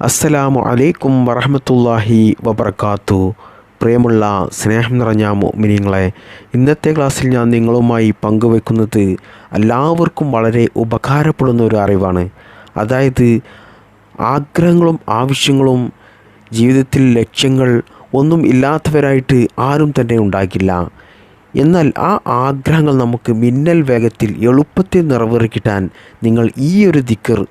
അസ്സലാമു അലൈക്കും വറഹമത്തല്ലാഹി വബർക്കാത്തു പ്രിയമുള്ള സ്നേഹം നിറഞ്ഞ മിനിങ്ങളെ ഇന്നത്തെ ക്ലാസ്സിൽ ഞാൻ നിങ്ങളുമായി പങ്കുവെക്കുന്നത് എല്ലാവർക്കും വളരെ ഉപകാരപ്പെടുന്ന ഒരു അറിവാണ്. അതായത് ആഗ്രഹങ്ങളും ആവശ്യങ്ങളും ജീവിതത്തിൽ ലക്ഷ്യങ്ങൾ ഒന്നും ഇല്ലാത്തവരായിട്ട് ആരും തന്നെ ഉണ്ടാകില്ല. എന്നാൽ ആ ആഗ്രഹങ്ങൾ നമുക്ക് മിന്നൽ വേഗത്തിൽ എളുപ്പത്തിൽ നിറവേറിക്കിട്ടാൻ നിങ്ങൾ ഈ ഒരു ദിക്കർ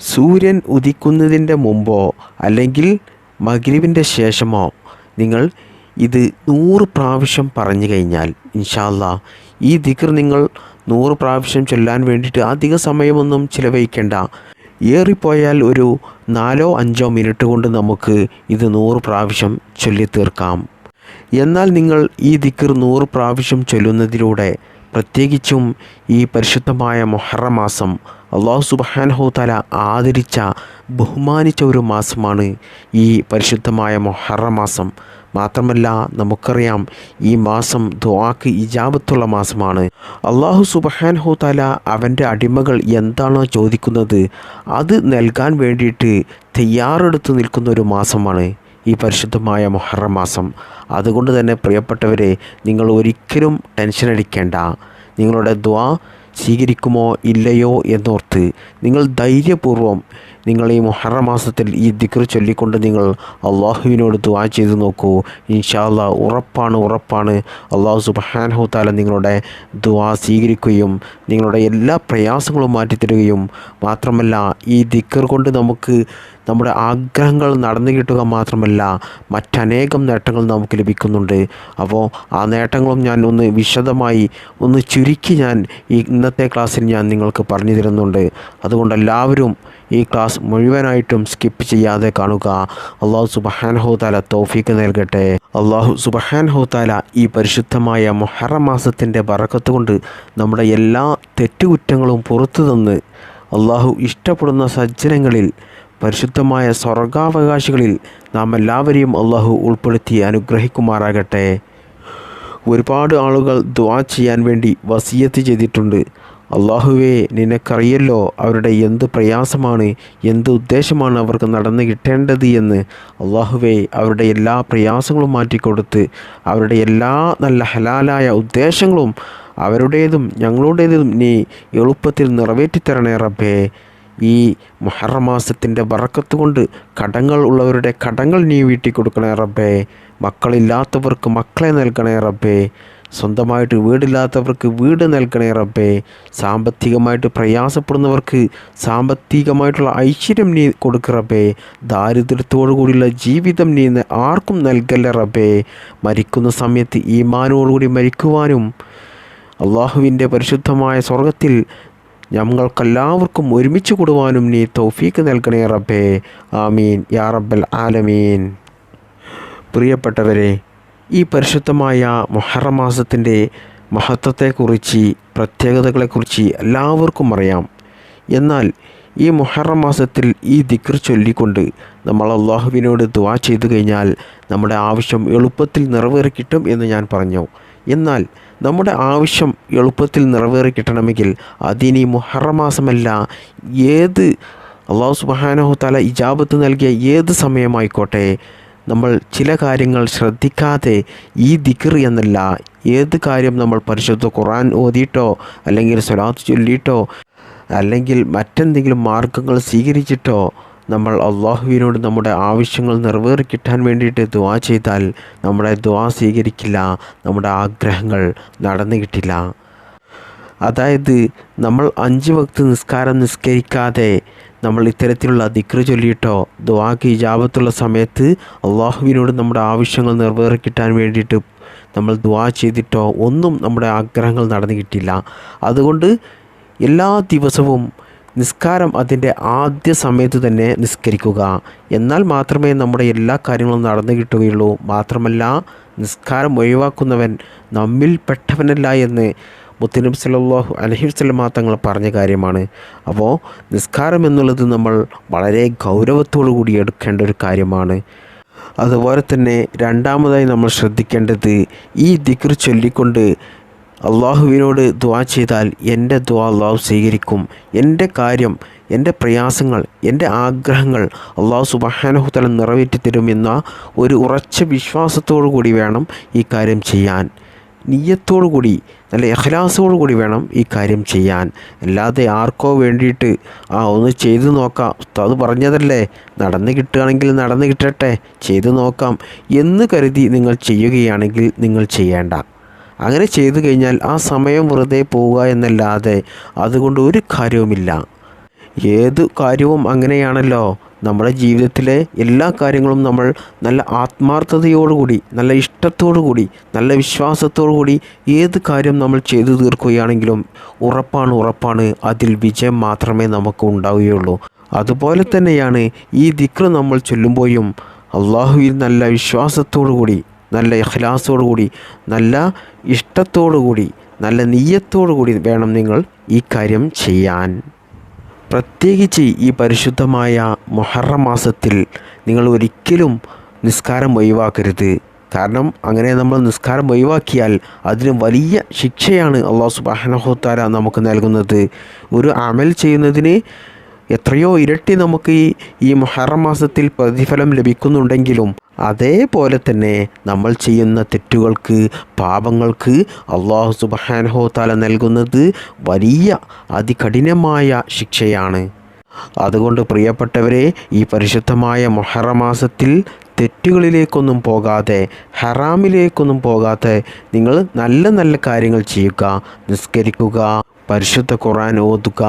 സൂര്യൻ ഉദിക്കുന്നതിന്റെ മുമ്പോ അല്ലെങ്കിൽ മഗ്രിബിന്റെ ശേഷമോ നിങ്ങൾ ഇത് നൂറ് പ്രാവശ്യം പറഞ്ഞു കഴിഞ്ഞാൽ ഇൻഷാല്ല ഈ ദിക്കർ നിങ്ങൾ നൂറ് പ്രാവശ്യം ചൊല്ലാൻ വേണ്ടിയിട്ട് അധിക സമയമൊന്നും ചിലവഴിക്കേണ്ട. ഏറിപ്പോയാൽ ഒരു നാലോ അഞ്ചോ മിനിറ്റ് കൊണ്ട് നമുക്ക് ഇത് നൂറ് പ്രാവശ്യം ചൊല്ലി തീർക്കാം. എന്നാൽ നിങ്ങൾ ഈ ദിക്കർ നൂറ് പ്രാവശ്യം ചൊല്ലുന്നതിലൂടെ പ്രത്യേകിച്ചും ഈ പരിശുദ്ധമായ മൊഹറ മാസം അള്ളാഹു സുബാനഹു തല ആദരിച്ച ബഹുമാനിച്ച ഒരു മാസമാണ് ഈ പരിശുദ്ധമായ മൊഹറ മാസം. മാത്രമല്ല നമുക്കറിയാം ഈ മാസം ദുവാക്ക് ഇജാബത്തുള്ള മാസമാണ്. അള്ളാഹു സുബഹാൻഹു തല അവന്റെ അടിമകൾ എന്താണോ ചോദിക്കുന്നത് അത് നൽകാൻ വേണ്ടിയിട്ട് തയ്യാറെടുത്ത് നിൽക്കുന്ന ഒരു മാസമാണ് ഈ പരിശുദ്ധമായ മൊഹറ മാസം. അതുകൊണ്ട് തന്നെ പ്രിയപ്പെട്ടവരെ നിങ്ങൾ ഒരിക്കലും ടെൻഷൻ അടിക്കേണ്ട. നിങ്ങളുടെ ദ്വാ സ്വീകരിക്കുമോ ഇല്ലയോ എന്നോർത്ത് നിങ്ങൾ ധൈര്യപൂർവം നിങ്ങൾ ഈ മുഹറ മാസത്തിൽ ഈ ദിക്ർ ചൊല്ലിക്കൊണ്ട് നിങ്ങൾ അള്ളാഹുവിനോട് ദ്വാ ചെയ്ത് നോക്കൂ. ഇൻഷാല്ല ഉറപ്പാണ് ഉറപ്പാണ്. അള്ളാഹു സുബാൻഹു താല നിങ്ങളുടെ ദ്വാ സ്വീകരിക്കുകയും നിങ്ങളുടെ എല്ലാ പ്രയാസങ്ങളും മാറ്റിത്തരുകയും മാത്രമല്ല ഈ ദിക്കർ കൊണ്ട് നമുക്ക് നമ്മുടെ ആഗ്രഹങ്ങൾ നടന്നു കിട്ടുക മാത്രമല്ല മറ്റനേകം നേട്ടങ്ങൾ നമുക്ക് ലഭിക്കുന്നുണ്ട്. അപ്പോൾ ആ നേട്ടങ്ങളും ഞാൻ ഒന്ന് വിശദമായി ഒന്ന് ചുരുക്കി ഞാൻ ഇന്നത്തെ ക്ലാസ്സിൽ ഞാൻ നിങ്ങൾക്ക് പറഞ്ഞു തരുന്നുണ്ട്. അതുകൊണ്ട് എല്ലാവരും ഈ ക്ലാസ് മുഴുവനായിട്ടും സ്കിപ്പ് ചെയ്യാതെ കാണുക. അള്ളാഹു സുബഹാൻഹോതാല തോഫിക്ക് നൽകട്ടെ. അള്ളാഹു സുബഹാൻഹോതാല ഈ പരിശുദ്ധമായ മൊഹറ മാസത്തിന്റെ ബറക്കത്ത് കൊണ്ട് നമ്മുടെ എല്ലാ തെറ്റുകുറ്റങ്ങളും പുറത്തു തന്ന് അള്ളാഹു ഇഷ്ടപ്പെടുന്ന സജ്ജനങ്ങളിൽ പരിശുദ്ധമായ സ്വർഗാവകാശികളിൽ നാം എല്ലാവരെയും അള്ളാഹു ഉൾപ്പെടുത്തി അനുഗ്രഹിക്കുമാറാകട്ടെ. ഒരുപാട് ആളുകൾ ദ്വാ ചെയ്യാൻ വേണ്ടി വസീയത്ത് ചെയ്തിട്ടുണ്ട്. അള്ളാഹുവേ നിനക്കറിയല്ലോ അവരുടെ എന്ത് പ്രയാസമാണ് എന്ത് ഉദ്ദേശമാണ് അവർക്ക് നടന്നു കിട്ടേണ്ടത് എന്ന്. അള്ളാഹുവേ അവരുടെ എല്ലാ പ്രയാസങ്ങളും മാറ്റിക്കൊടുത്ത് അവരുടെ എല്ലാ നല്ല ഹലാലായ ഉദ്ദേശങ്ങളും അവരുടേതും ഞങ്ങളുടേതും നീ എളുപ്പത്തിൽ നിറവേറ്റിത്തരണേ റബ്ബേ. ഈ മുഹറമാസത്തിന്റെ വറക്കത്ത് കൊണ്ട് കടങ്ങൾ ഉള്ളവരുടെ കടങ്ങൾ നീ വീട്ടിക്കൊടുക്കണേ റബ്ബേ. മക്കളില്ലാത്തവർക്ക് മക്കളെ നൽകണേ റബ്ബേ. സ്വന്തമായിട്ട് വീടില്ലാത്തവർക്ക് വീട് നൽകണേ റബ്ബേ. സാമ്പത്തികമായിട്ട് പ്രയാസപ്പെടുന്നവർക്ക് സാമ്പത്തികമായിട്ടുള്ള ഐശ്വര്യം നീ കൊടുക്ക റബ്ബേ. ദാരിദ്ര്യത്തോടു കൂടിയുള്ള ജീവിതം നീ ആർക്കും നൽകല്ല റബ്ബേ. മരിക്കുന്ന സമയത്ത് ഈമാനോടുകൂടി മരിക്കുവാനും അള്ളാഹുവിന്റെ പരിശുദ്ധമായ സ്വർഗത്തിൽ ഞങ്ങൾക്കെല്ലാവർക്കും ഒരുമിച്ച് കൂടുവാനും നീ തൗഫീക്ക് നൽകണേ റബ്ബേ. ആമീൻ. യാ റബ്ബൽ ആലമീൻ. പ്രിയപ്പെട്ടവരെ ഈ പരിശുദ്ധമായ മൊഹറം മാസത്തിന്റെ മഹത്വത്തെക്കുറിച്ച് പ്രത്യേകതകളെക്കുറിച്ച് എല്ലാവർക്കും അറിയാം. എന്നാൽ ഈ മുഹറം മാസത്തിൽ ഈ ദിക്ർ ചൊല്ലിക്കൊണ്ട് നമ്മൾ അള്ളാഹുവിനോട് ദുവാ ചെയ്തു കഴിഞ്ഞാൽ നമ്മുടെ ആവശ്യം എളുപ്പത്തിൽ നിറവേറി കിട്ടും എന്ന് ഞാൻ പറഞ്ഞു. എന്നാൽ നമ്മുടെ ആവശ്യം എളുപ്പത്തിൽ നിറവേറി കിട്ടണമെങ്കിൽ അതിനി മുഹറം മാസമല്ല ഏത് അള്ളാഹു സുബാനഹു തല ഇജാബത്ത് നൽകിയ ഏത് സമയമായിക്കോട്ടെ നമ്മൾ ചില കാര്യങ്ങൾ ശ്രദ്ധിക്കാതെ ഈ ദിക്ർ എന്നല്ല. ഏത് കാര്യം നമ്മൾ പരിശുദ്ധ ഖുറാൻ ഓതിയിട്ടോ അല്ലെങ്കിൽ സ്വലാത്ത് ചൊല്ലിയിട്ടോ അല്ലെങ്കിൽ മറ്റെന്തെങ്കിലും മാർഗങ്ങൾ സ്വീകരിച്ചിട്ടോ നമ്മൾ അള്ളാഹുവിനോട് നമ്മുടെ ആവശ്യങ്ങൾ നിറവേറി കിട്ടാൻ വേണ്ടിയിട്ട് ദുവാ ചെയ്താൽ നമ്മുടെ ദുവാ സ്വീകരിക്കില്ല നമ്മുടെ ആഗ്രഹങ്ങൾ നടന്നു കിട്ടില്ല. അതായത് നമ്മൾ അഞ്ച് വക്ത് നിസ്കാരം നിസ്കരിക്കാതെ നമ്മൾ ഇത്തരത്തിലുള്ള ദിക്ര ചൊല്ലിയിട്ടോ ദുവാക്ക് ഇജാബത്തുള്ള സമയത്ത് അള്ളാഹുവിനോട് നമ്മുടെ ആവശ്യങ്ങൾ നിറവേറി കിട്ടാൻ വേണ്ടിയിട്ട് നമ്മൾ ദുവാ ചെയ്തിട്ടോ ഒന്നും നമ്മുടെ ആഗ്രഹങ്ങൾ നടന്നു കിട്ടില്ല അതുകൊണ്ട് എല്ലാ ദിവസവും നിസ്കാരം അതിന്റെ ആദ്യ സമയത്ത് തന്നെ നിസ്കരിക്കുക. എന്നാൽ മാത്രമേ നമ്മുടെ എല്ലാ കാര്യങ്ങളും നടന്നു കിട്ടുകയുള്ളൂ. മാത്രമല്ല നിസ്കാരം ഒഴിവാക്കുന്നവൻ നമ്മിൽ പെട്ടവനല്ല എന്ന് മുത്തനബി സല്ലാഹു അലഹി വസ്ലമ തങ്ങൾ പറഞ്ഞ കാര്യമാണ്. അപ്പോൾ നിസ്കാരം എന്നുള്ളത് നമ്മൾ വളരെ ഗൗരവത്തോടു കൂടി എടുക്കേണ്ട ഒരു കാര്യമാണ്. അതുപോലെ തന്നെ രണ്ടാമതായി നമ്മൾ ശ്രദ്ധിക്കേണ്ടത് ഈ ദിക്ർ ചൊല്ലിക്കൊണ്ട് അള്ളാഹുവിനോട് ദ്വാ ചെയ്താൽ എന്റെ ദ്വാ അള്ളാഹു സ്വീകരിക്കും. എന്റെ കാര്യം എന്റെ പ്രയാസങ്ങൾ എന്റെ ആഗ്രഹങ്ങൾ അള്ളാഹു സുബഹാനഹുത്തല നിറവേറ്റി തരുമെന്ന ഒരു ഉറച്ച വിശ്വാസത്തോടു കൂടി വേണം ഈ കാര്യം ചെയ്യാൻ. നീയത്തോടു കൂടി നല്ല എഹ്ലാസോടു കൂടി വേണം ഈ കാര്യം ചെയ്യാൻ. അല്ലാതെ ആർക്കോ വേണ്ടിയിട്ട് ആ ഒന്ന് ചെയ്തു നോക്കാം. അത് പറഞ്ഞതല്ലേ? നടന്ന് കിട്ടുകയാണെങ്കിൽ നടന്ന് കിട്ടട്ടെ. ചെയ്തു നോക്കാം. എന്ന് കരുതി നിങ്ങൾ ചെയ്യുകയാണെങ്കിൽ നിങ്ങൾ ചെയ്യേണ്ട. അങ്ങനെ ചെയ്തു കഴിഞ്ഞാൽ ആ സമയം വെറുതെ പോവുക എന്നല്ലാതെ അതുകൊണ്ട് ഒരു കാര്യവുമില്ല. ഏത് കാര്യവും അങ്ങനെയാണല്ലോ. നമ്മുടെ ജീവിതത്തിലെ എല്ലാ കാര്യങ്ങളും നമ്മൾ നല്ല ആത്മാർത്ഥതയോടുകൂടി നല്ല ഇഷ്ടത്തോടുകൂടി നല്ല വിശ്വാസത്തോടുകൂടി ഏത് കാര്യം നമ്മൾ ചെയ്തു തീർക്കുകയാണെങ്കിലും ഉറപ്പാണ് ഉറപ്പാണ് അതിൽ വിജയം മാത്രമേ നമുക്ക് ഉണ്ടാവുകയുള്ളൂ. അതുപോലെ തന്നെയാണ് ഈ ദിക്ർ നമ്മൾ ചൊല്ലുമ്പോഴും അള്ളാഹുവിൽ നല്ല വിശ്വാസത്തോടുകൂടി നല്ല ഇഖ്ലാസോടുകൂടി നല്ല ഇഷ്ടത്തോടുകൂടി നല്ല നീയത്തോടുകൂടി വേണം നിങ്ങൾ ഈ കാര്യം ചെയ്യാൻ. പ്രത്യേകിച്ച് ഈ പരിശുദ്ധമായ മൊഹറം മാസത്തിൽ നിങ്ങൾ ഒരിക്കലും നിസ്കാരം ഒഴിവാക്കരുത്. കാരണം അങ്ങനെ നമ്മൾ നിസ്കാരം ഒഴിവാക്കിയാൽ അതിന് വലിയ ശിക്ഷയാണ് അള്ളാഹു സുബാനഹോത്താര നമുക്ക് നൽകുന്നത്. ഒരു അമൽ ചെയ്യുന്നതിന് എത്രയോ ഇരട്ടി നമുക്ക് ഈ ഈ മൊഹറം മാസത്തിൽ പ്രതിഫലം ലഭിക്കുന്നുണ്ടെങ്കിലും അതേപോലെ തന്നെ നമ്മൾ ചെയ്യുന്ന തെറ്റുകൾക്ക് പാപങ്ങൾക്ക് അള്ളാഹു സുബഹാനഹോ താല നൽകുന്നത് വലിയ അതികഠിനമായ ശിക്ഷയാണ്. അതുകൊണ്ട് പ്രിയപ്പെട്ടവരെ ഈ പരിശുദ്ധമായ മൊഹറമാസത്തിൽ തെറ്റുകളിലേക്കൊന്നും പോകാതെ ഹറാമിലേക്കൊന്നും പോകാതെ നിങ്ങൾ നല്ല നല്ല കാര്യങ്ങൾ ചെയ്യുക നിസ്കരിക്കുക പരിശുദ്ധ ഖുറാൻ ഓതുക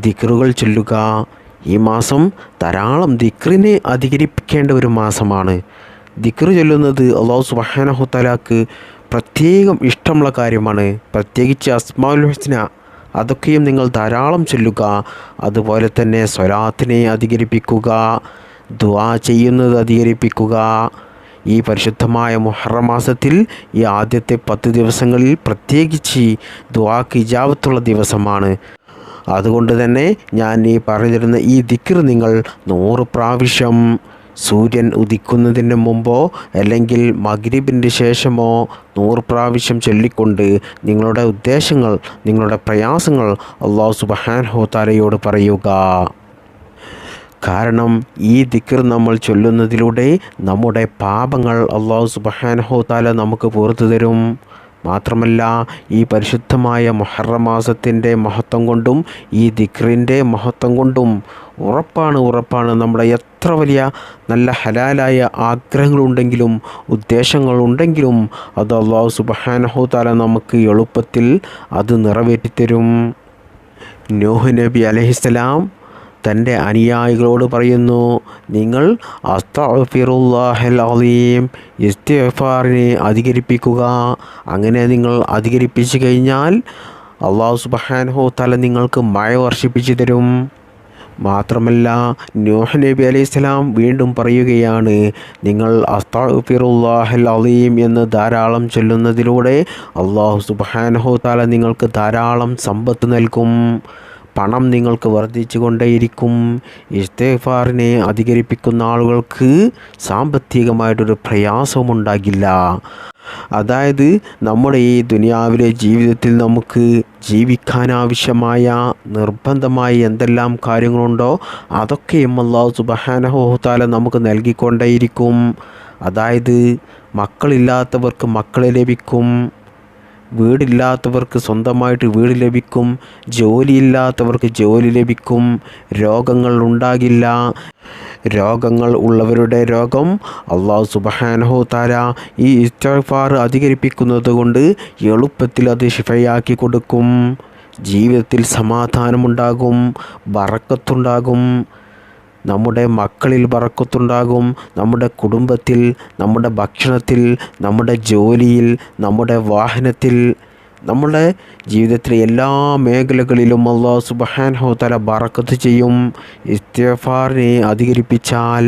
ദിക്റുകൾ ചൊല്ലുക. ഈ മാസം ധാരാളം ദിക്റിനെ അധികരിപ്പിക്കേണ്ട ഒരു മാസമാണ്. ദിക്ർ ചൊല്ലുന്നത് അള്ളാഹു സുബാനഹുത്തലാക്ക് പ്രത്യേകം ഇഷ്ടമുള്ള കാര്യമാണ്. പ്രത്യേകിച്ച് അസ്മാഉൽ ഹുസ്ന അതൊക്കെയും നിങ്ങൾ ധാരാളം ചൊല്ലുക. അതുപോലെ തന്നെ സ്വലാത്തിനെ അധികരിപ്പിക്കുക ദുവാ ചെയ്യുന്നത് അധികരിപ്പിക്കുക. ഈ പരിശുദ്ധമായ മുഹറം മാസത്തിൽ ഈ ആദ്യത്തെ പത്ത് ദിവസങ്ങളിൽ പ്രത്യേകിച്ച് ദുവാക്ക് ഇജാവത്തുള്ള ദിവസമാണ്. അതുകൊണ്ട് തന്നെ ഞാൻ ഈ പറഞ്ഞിരുന്ന ഈ ദിക്കർ നിങ്ങൾ നൂറ് പ്രാവശ്യം സൂര്യൻ ഉദിക്കുന്നതിന് മുമ്പോ അല്ലെങ്കിൽ മഗ്രിബിന്റെ ശേഷമോ നൂറ് പ്രാവശ്യം ചൊല്ലിക്കൊണ്ട് നിങ്ങളുടെ ഉദ്ദേശങ്ങൾ നിങ്ങളുടെ പ്രയാസങ്ങൾ അള്ളാഹു സുബഹാൻ ഹോത്താലയോട് പറയുക. കാരണം ഈ ദിക്കർ നമ്മൾ ചൊല്ലുന്നതിലൂടെ നമ്മുടെ പാപങ്ങൾ അള്ളാഹു സുബഹാൻ ഹോത്താല നമുക്ക് പുറത്തു തരും. മാത്രമല്ല ഈ പരിശുദ്ധമായ മൊഹറം മാസത്തിന്റെ മഹത്വം കൊണ്ടും ഈ ദിക്റിന്റെ മഹത്വം കൊണ്ടും ഉറപ്പാണ് ഉറപ്പാണ്. നമ്മുടെ എത്ര വലിയ നല്ല ഹലാലായ ആഗ്രഹങ്ങളുണ്ടെങ്കിലും ഉദ്ദേശങ്ങളുണ്ടെങ്കിലും അത് അള്ളാഹു സുബഹാനഹു താല നമുക്ക് എളുപ്പത്തിൽ അത് നിറവേറ്റിത്തരും. നോഹ് നബി അലഹിസ്സലാം തന്റെ അനുയായികളോട് പറയുന്നു നിങ്ങൾ അസ്തഫിറുല്ലാഹൽ അലീം ഇസ്തിഫാറിനെ അധികരിപ്പിക്കുക. അങ്ങനെ നിങ്ങൾ അധികരിപ്പിച്ചു കഴിഞ്ഞാൽ അള്ളാഹു സുബഹാൻഹു തല നിങ്ങൾക്ക് മഴ വർഷിപ്പിച്ചു തരും. മാത്രമല്ല നൂഹ് നബി അലൈഹി സ്വലാം വീണ്ടും പറയുകയാണ് നിങ്ങൾ അസ്താഫിറുല്ലാഹൽ അലീം എന്ന് ധാരാളം ചൊല്ലുന്നതിലൂടെ അള്ളാഹു സുബഹാനഹോ താല നിങ്ങൾക്ക് ധാരാളം സമ്പത്ത് നൽകും. പണം നിങ്ങൾക്ക് വർദ്ധിച്ചു കൊണ്ടേയിരിക്കും ഇസ്തേഫാറിനെ അധികരിപ്പിക്കുന്ന ആളുകൾക്ക് സാമ്പത്തികമായിട്ടൊരു പ്രയാസവും ഉണ്ടാകില്ല അതായത് നമ്മുടെ ഈ ദുനിയാവിലെ ജീവിതത്തിൽ നമുക്ക് ജീവിക്കാനാവശ്യമായ നിർബന്ധമായി എന്തെല്ലാം കാര്യങ്ങളുണ്ടോ അതൊക്കെയും അള്ളാഹു സുബഹാനഹോത്താല നമുക്ക് നൽകിക്കൊണ്ടേയിരിക്കും. അതായത് മക്കളില്ലാത്തവർക്ക് മക്കളെ ലഭിക്കും. വീടില്ലാത്തവർക്ക് സ്വന്തമായിട്ട് വീട് ലഭിക്കും ജോലിയില്ലാത്തവർക്ക് ജോലി ലഭിക്കും രോഗങ്ങൾ ഉണ്ടാകില്ല. രോഗങ്ങൾ ഉള്ളവരുടെ രോഗം അള്ളാഹു സുബഹാനഹോ താര ഈ ഇസ്തഫാർ അധികരിപ്പിക്കുന്നത് കൊണ്ട് എളുപ്പത്തിൽ അത് ഷിഫയാക്കി കൊടുക്കും. ജീവിതത്തിൽ സമാധാനമുണ്ടാകും ബറക്കത്തുണ്ടാകും. നമ്മുടെ മക്കളിൽ വറക്കത്തുണ്ടാകും നമ്മുടെ കുടുംബത്തിൽ നമ്മുടെ ഭക്ഷണത്തിൽ നമ്മുടെ ജോലിയിൽ നമ്മുടെ വാഹനത്തിൽ. നമ്മുടെ ജീവിതത്തിലെ എല്ലാ മേഖലകളിലും അള്ളാഹു സുബഹാൻ ഹോത്തല ബറക്കത്ത് ചെയ്യും ഇസ്തഫാറിനെ അധികരിപ്പിച്ചാൽ.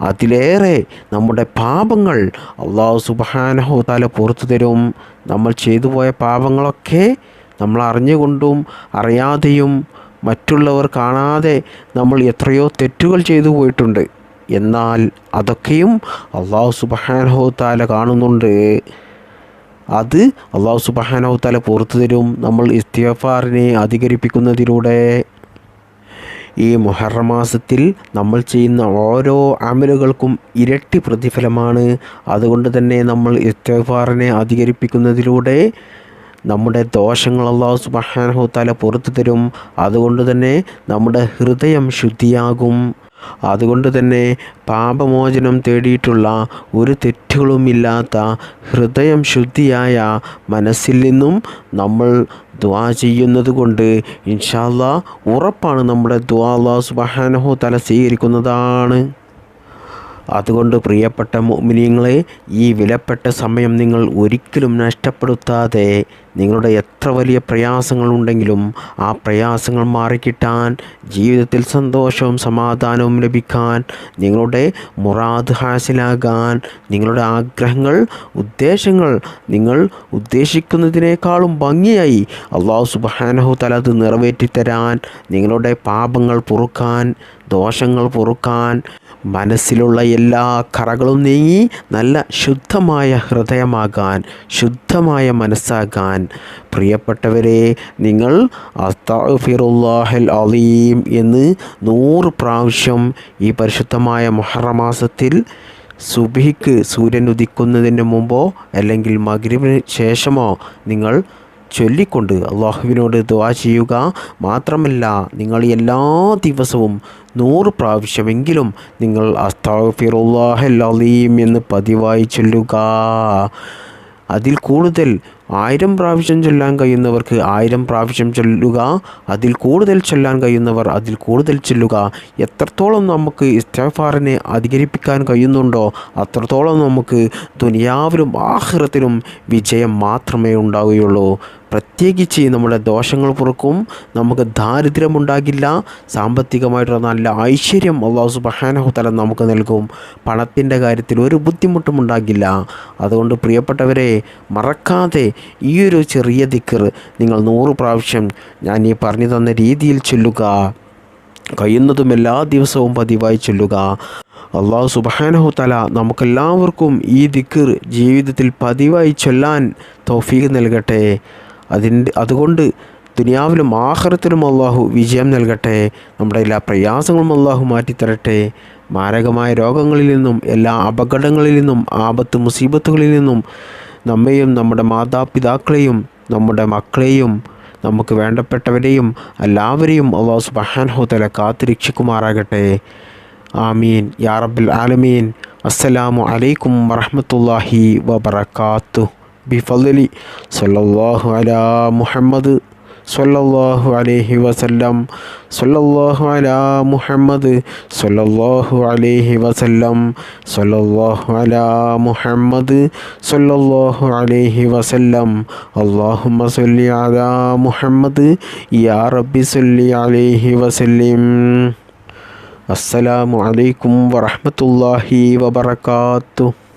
അതിലേറെ നമ്മുടെ പാപങ്ങൾ അള്ളാഹു സുബഹാനഹോ താല പുറത്തു തരും. നമ്മൾ ചെയ്തു പോയ പാപങ്ങളൊക്കെ നമ്മൾ അറിഞ്ഞുകൊണ്ടും അറിയാതെയും മറ്റുള്ളവർ കാണാതെ നമ്മൾ എത്രയോ തെറ്റുകൾ ചെയ്തു പോയിട്ടുണ്ട്. എന്നാൽ അതൊക്കെയും അള്ളാഹു സുബഹാനഹോ താല കാണുന്നുണ്ട്. അത് അള്ളാഹു സുബഹാനഹു താല പുറത്തു തരും നമ്മൾ ഇസ്തിഫാറിനെ അധികരിപ്പിക്കുന്നതിലൂടെ. ഈ മുഹറമാസത്തിൽ നമ്മൾ ചെയ്യുന്ന ഓരോ അമലുകൾക്കും ഇരട്ടി പ്രതിഫലമാണ്. അതുകൊണ്ട് തന്നെ നമ്മൾ ഇസ്തഫാറിനെ അധികരിപ്പിക്കുന്നതിലൂടെ നമ്മുടെ ദോഷങ്ങൾ അള്ളാഹു സുബാനഹുത്താല പുറത്തു തരും. അതുകൊണ്ട് തന്നെ നമ്മുടെ ഹൃദയം ശുദ്ധിയാകും. അതുകൊണ്ട് തന്നെ പാപമോചനം തേടിയിട്ടുള്ള ഒരു തെറ്റുകളുമില്ലാത്ത ഹൃദയം ശുദ്ധിയായ മനസ്സിൽ നിന്നും നമ്മൾ ദ്വാ ചെയ്യുന്നത് കൊണ്ട് ഇൻഷാല്ല ഉറപ്പാണ് നമ്മുടെ ദ്വാ അള്ളാഹു സുബാനഹു തല സ്വീകരിക്കുന്നതാണ്. അതുകൊണ്ട് പ്രിയപ്പെട്ട മോമിനിയങ്ങളെ ഈ വിലപ്പെട്ട സമയം നിങ്ങൾ ഒരിക്കലും നഷ്ടപ്പെടുത്താതെ നിങ്ങളുടെ എത്ര വലിയ പ്രയാസങ്ങളുണ്ടെങ്കിലും ആ പ്രയാസങ്ങൾ മാറിക്കിട്ടാൻ ജീവിതത്തിൽ സന്തോഷവും സമാധാനവും ലഭിക്കാൻ നിങ്ങളുടെ മുറാദ് ഹാസിലാകാൻ നിങ്ങളുടെ ആഗ്രഹങ്ങൾ ഉദ്ദേശങ്ങൾ നിങ്ങൾ ഉദ്ദേശിക്കുന്നതിനേക്കാളും ഭംഗിയായി അള്ളാഹു സുബാനഹു തല അത് നിറവേറ്റിത്തരാൻ നിങ്ങളുടെ പാപങ്ങൾ പൊറുക്കാൻ ദോഷങ്ങൾ പൊറുക്കാൻ മനസ്സിലുള്ള എല്ലാ കറകളും നീങ്ങി നല്ല ശുദ്ധമായ ഹൃദയമാകാൻ ശുദ്ധമായ മനസ്സാകാൻ പ്രിയപ്പെട്ടവരെ നിങ്ങൾ അസ്താഫിറുല്ലാഹൽ അലീം എന്ന് നൂറ് പ്രാവശ്യം ഈ പരിശുദ്ധമായ മുഹറമാസത്തിൽ സുബിക്ക് സൂര്യൻ ഉദിക്കുന്നതിന് മുമ്പോ അല്ലെങ്കിൽ മകരിവിന് ശേഷമോ നിങ്ങൾ ചൊല്ലിക്കൊണ്ട് അള്ളാഹുവിനോട് ദുവാ ചെയ്യുക. മാത്രമല്ല നിങ്ങൾ എല്ലാ ദിവസവും നൂറ് പ്രാവശ്യമെങ്കിലും നിങ്ങൾ അസ്താഫിറുല്ലാഹൽ അലീം എന്ന് പതിവായി ചൊല്ലുക. അതിൽ കൂടുതൽ ആയിരം പ്രാവശ്യം ചൊല്ലാൻ കഴിയുന്നവർക്ക് ആയിരം പ്രാവശ്യം ചൊല്ലുക അതിൽ കൂടുതൽ ചൊല്ലാൻ കഴിയുന്നവർ അതിൽ കൂടുതൽ ചൊല്ലുക. എത്രത്തോളം നമുക്ക് ഇസ്തഫാറിനെ അധികരിപ്പിക്കാൻ കഴിയുന്നുണ്ടോ അത്രത്തോളം നമുക്ക് ദുനിയാവിലും ആഹ്റത്തിലും വിജയം മാത്രമേ ഉണ്ടാവുകയുള്ളൂ. പ്രത്യേകിച്ച് നമ്മുടെ ദോഷങ്ങൾ പുറക്കും നമുക്ക് ദാരിദ്ര്യമുണ്ടാകില്ല സാമ്പത്തികമായിട്ടുള്ള നല്ല ഐശ്വര്യം അള്ളാഹു സുബഹാനഹുത്തല നമുക്ക് നൽകും. പണത്തിന്റെ കാര്യത്തിൽ ഒരു ബുദ്ധിമുട്ടും ഉണ്ടാകില്ല. അതുകൊണ്ട് പ്രിയപ്പെട്ടവരെ മറക്കാതെ ഈ ഒരു ചെറിയ ദിക്കർ നിങ്ങൾ നൂറ് പ്രാവശ്യം ഞാൻ ഈ പറഞ്ഞു തന്ന രീതിയിൽ ചൊല്ലുക. കഴിയുന്നതും എല്ലാ ദിവസവും പതിവായി ചൊല്ലുക. അള്ളാഹു സുബാനഹു തല നമുക്കെല്ലാവർക്കും ഈ ദിക്കർ ജീവിതത്തിൽ പതിവായി ചൊല്ലാൻ തൗഫീഖ് നൽകട്ടെ. അതിന്റെ അതുകൊണ്ട് ദുനിയാവിലും ആഹ്റത്തിലും അള്ളാഹു വിജയം നൽകട്ടെ. നമ്മുടെ എല്ലാ പ്രയാസങ്ങളും അള്ളാഹു മാറ്റിത്തരട്ടെ. മാരകമായ രോഗങ്ങളിൽ നിന്നും എല്ലാ അപകടങ്ങളിൽ നിന്നും ആപത്ത് മുസീബത്തുകളിൽ നിന്നും നമ്മെയും നമ്മുടെ മാതാപിതാക്കളെയും നമ്മുടെ മക്കളെയും നമുക്ക് വേണ്ടപ്പെട്ടവരെയും എല്ലാവരെയും അള്ളാഹു സുബഹാൻഹുതല കാത്തുരക്ഷിക്കുമാറാകട്ടെ. ആമീൻ. യാ ആലമീൻ. അസ്സലാമു അലൈക്കും വറഹമത്തല്ലാഹി വബർക്കാത്തു ബിഫലി സല്ലല്ലാഹു അലാ മുഹമ്മദ് സല്ലല്ലാഹു അലൈഹി വസല്ലം. സല്ലല്ലാഹു അലാ മുഹമ്മദ് സല്ലല്ലാഹു അലൈഹി വസല്ലം. സല്ലല്ലാഹു അലാ മുഹമ്മദ് സല്ലല്ലാഹു അലൈഹി വസല്ലം. അല്ലാഹുമ്മ സല്ലി അലാ മുഹമ്മദ്. യാ റബ്ബി സല്ലി അലൈഹി വസല്ലിം. അസ്സലാമു അലൈക്കും വറഹ്മത്തുള്ളാഹി വബറകാതുഹു